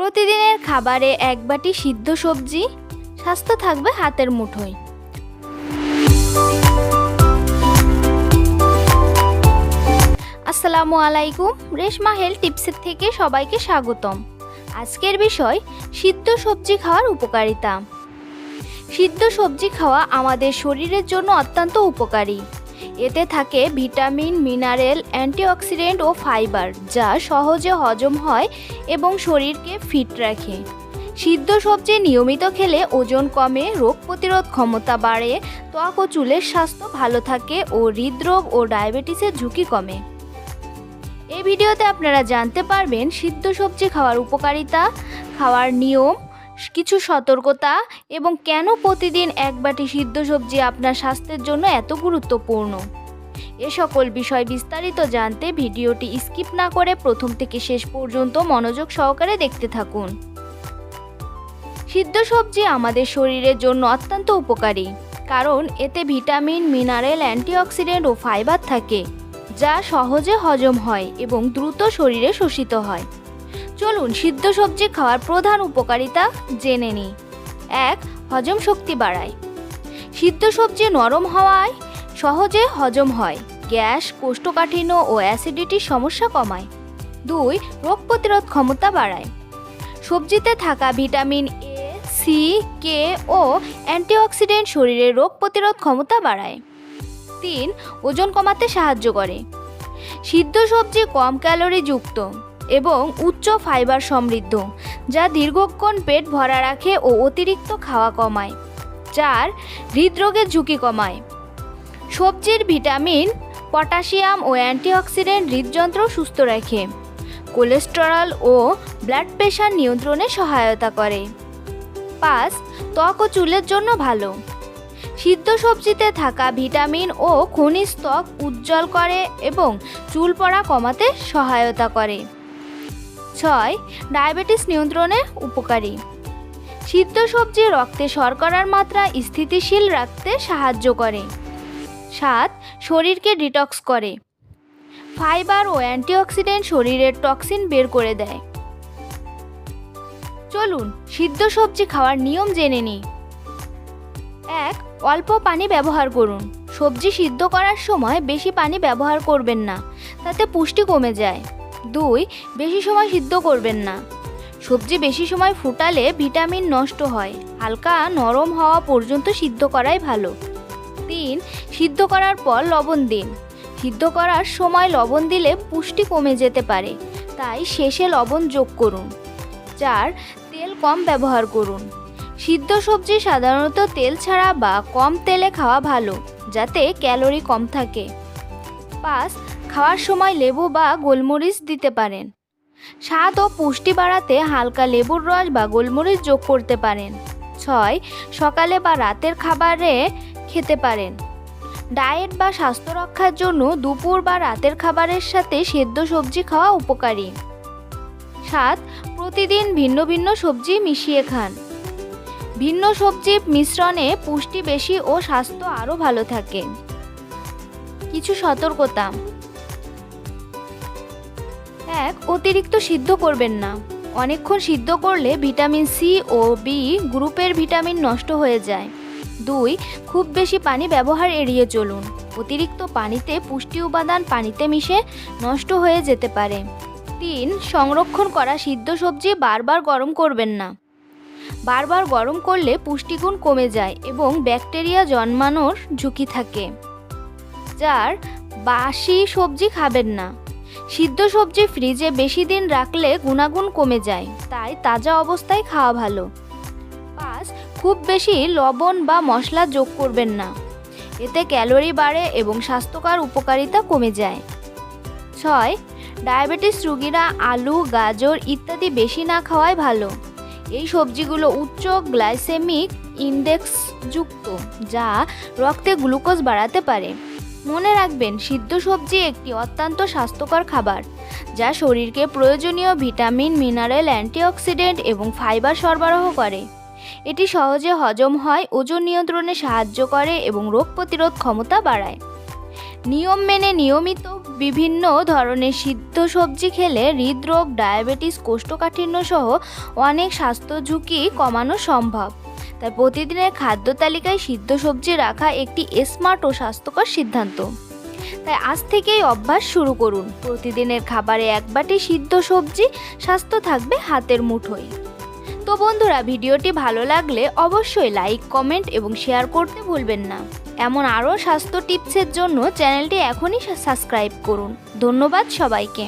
প্রতিদিনের খাবারে এক বাটি সিদ্ধ সবজি, স্বাস্থ্য থাকবে হাতের মুঠোয়। আসসালামু আলাইকুম, রেশমা হেলথ টিপসের থেকে সবাইকে স্বাগতম। আজকের বিষয়, সিদ্ধ সবজি খাওয়ার উপকারিতা। সিদ্ধ সবজি খাওয়া আমাদের শরীরের জন্য অত্যন্ত উপকারী। এতে থাকে ভিটামিন, মিনারেল, অ্যান্টিঅক্সিডেন্ট ও ফাইবার, যা সহজে হজম হয় এবং শরীরকে ফিট রাখে। সিদ্ধ সবজি নিয়মিত খেলে ওজন কমে, রোগ প্রতিরোধ ক্ষমতা বাড়ে, ত্বক ও চুলের স্বাস্থ্য ভালো থাকে ও হৃদরোগ ও ডায়াবেটিসের ঝুঁকি কমে। এই ভিডিওতে আপনারা জানতে পারবেন, সিদ্ধ সবজি খাওয়ার উপকারিতা, খাওয়ার নিয়ম কিছু সতর্কতা এবং কেন প্রতিদিন এক বাটি সিদ্ধ সবজি আপনার স্বাস্থ্যের জন্য এত গুরুত্বপূর্ণ? এ সকল বিষয় বিস্তারিত জানতে ভিডিওটি স্কিপ না করে প্রথম থেকে শেষ পর্যন্ত মনোযোগ সহকারে দেখতে থাকুন। সিদ্ধ সবজি আমাদের শরীরের জন্য অত্যন্ত উপকারী, কারণ এতে ভিটামিন, মিনারেল, অ্যান্টিঅক্সিডেন্ট ও ফাইবার থাকে, যা সহজে হজম হয় এবং দ্রুত শরীরে শোষিত হয়। চলুন সিদ্ধ সবজি খাওয়ার প্রধান উপকারিতা জেনে নিই। এক, হজম শক্তি বাড়ায়। সিদ্ধ সবজি নরম হওয়ায় সহজে হজম হয়। গ্যাস, কোষ্ঠকাঠিন্য ও অ্যাসিডিটির সমস্যা কমায়। দুই, রোগ প্রতিরোধ ক্ষমতা বাড়ায়। সবজিতে থাকা ভিটামিন এ, সি, কে ও অ্যান্টিঅক্সিডেন্ট শরীরের রোগ প্রতিরোধ ক্ষমতা বাড়ায়। তিন, ওজন কমাতে সাহায্য করে। সিদ্ধ সবজি কম ক্যালোরি যুক্ত এবং উচ্চ ফাইবার সমৃদ্ধ, যা দীর্ঘক্ষণ পেট ভরা রাখে ও অতিরিক্ত খাওয়া কমায় চার হৃদরোগের ঝুঁকি কমায়। সবজির ভিটামিন, পটাশিয়াম ও অ্যান্টিঅক্সিডেন্ট হৃদযন্ত্র সুস্থ রাখে, কোলেস্টেরল ও ব্লাড প্রেশার নিয়ন্ত্রণে সহায়তা করে। পাঁচ ত্বক ও চুলের জন্য ভালো। সিদ্ধ সবজিতে থাকা ভিটামিন ও খনিজ ত্বক উজ্জ্বল করে এবং চুল পড়া কমাতে সহায়তা করে। ছয়, ডায়াবেটিস নিয়ন্ত্রণে উপকারী। সিদ্ধ সবজি রক্তে শর্করার মাত্রা স্থিতিশীল রাখতে সাহায্য করে। সাত, শরীরকে ডিটক্স করে। ফাইবার ও অ্যান্টিঅক্সিডেন্ট শরীরের টক্সিন বের করে দেয়। চলুন, সিদ্ধ সবজি খাওয়ার নিয়ম জেনে নিই। এক, অল্প পানি ব্যবহার করুন। সবজি সিদ্ধ করার সময় বেশি পানি ব্যবহার করবেন না, তাতে পুষ্টি কমে যায়। দুই, বেশি সময় সিদ্ধ করবেন না। সবজি বেশি সময় ফুটালে ভিটামিন নষ্ট হয়, হালকা নরম হওয়া পর্যন্ত সিদ্ধ করাই ভালো। তিন, সিদ্ধ করার পর লবণ দিন। সিদ্ধ করার সময় লবণ দিলে পুষ্টি কমে যেতে পারে, তাই শেষে লবণ যোগ করুন। চার, তেল কম ব্যবহার করুন। সিদ্ধ সবজি সাধারণত তেল ছাড়া বা কম তেলে খাওয়া ভালো, যাতে ক্যালোরি কম থাকে। পাঁচ খাওয়ার সময় লেবু বা গোলমরিচ দিতে পারেন। স্বাদ ও পুষ্টি বাড়াতে হালকা লেবুর রস বা গোলমরিচ যোগ করতে পারেন। ছয়, সকালে বা রাতের খাবারে খেতে পারেন। ডায়েট বা স্বাস্থ্য রক্ষার জন্য দুপুর বা রাতের খাবারের সাথে সেদ্ধ সবজি খাওয়া উপকারী। সাত, প্রতিদিন ভিন্ন ভিন্ন সবজি মিশিয়ে খান। ভিন্ন সবজির মিশ্রণে পুষ্টি বেশি ও স্বাস্থ্য আরও ভালো থাকে। কিছু সতর্কতা। এক, অতিরিক্ত সিদ্ধ করবেন না। অনেকক্ষণ সিদ্ধ করলে ভিটামিন সি ও বি গ্রুপের ভিটামিন নষ্ট হয়ে যায়। দুই, খুব বেশি পানি ব্যবহার এড়িয়ে চলুন। অতিরিক্ত পানিতে পুষ্টি উপাদান পানিতে মিশে নষ্ট হয়ে যেতে পারে। তিন, সংরক্ষণ করা সিদ্ধ সবজি বারবার গরম করবেন না। বারবার গরম করলে পুষ্টিগুণ কমে যায় এবং ব্যাকটেরিয়া জন্মানোর ঝুঁকি থাকে। চার, বাসি সবজি খাবেন না। সিদ্ধ সবজি ফ্রিজে বেশি দিন রাখলে গুণাগুণ কমে যায়, তাই তাজা অবস্থায় খাওয়া ভালো। পাঁচ, খুব বেশি লবণ বা মশলা যোগ করবেন না। এতে ক্যালোরি বাড়ে এবং স্বাস্থ্যকর উপকারিতা কমে যায়। ছয়, ডায়াবেটিস রুগীরা আলু, গাজর ইত্যাদি বেশি না খাওয়াই ভালো। এই সবজিগুলো উচ্চ গ্লাইসেমিক ইন্ডেক্স যুক্ত, যা রক্তে গ্লুকোজ বাড়াতে পারে। মনে রাখবেন, সিদ্ধ সবজি একটি অত্যন্ত স্বাস্থ্যকর খাবার, যা শরীরকে প্রয়োজনীয় ভিটামিন, মিনারেল, অ্যান্টিঅক্সিডেন্ট এবং ফাইবার সরবরাহ করে। এটি সহজে হজম হয়, ওজন নিয়ন্ত্রণে সাহায্য করে এবং রোগ প্রতিরোধ ক্ষমতা বাড়ায়। নিয়ম মেনে নিয়মিত বিভিন্ন ধরনের সিদ্ধ সবজি খেলে হৃদরোগ, ডায়াবেটিস কোষ্ঠকাঠিন্য সহ অনেক স্বাস্থ্য ঝুঁকি কমানো সম্ভব। তাই প্রতিদিনের খাদ্য তালিকায় সিদ্ধ সবজি রাখা একটি স্মার্ট ও স্বাস্থ্যকর সিদ্ধান্ত। তাই আজ থেকেই অভ্যাস শুরু করুন। প্রতিদিনের খাবারে এক বাটি সিদ্ধ সবজি, স্বাস্থ্য থাকবে হাতের মুঠোয়। তো বন্ধুরা, ভিডিওটি ভালো লাগলে অবশ্যই লাইক, কমেন্ট এবং শেয়ার করতে ভুলবেন না। এমন আরও স্বাস্থ্য টিপসের জন্য চ্যানেলটি এখনই সাবস্ক্রাইব করুন। ধন্যবাদ সবাইকে।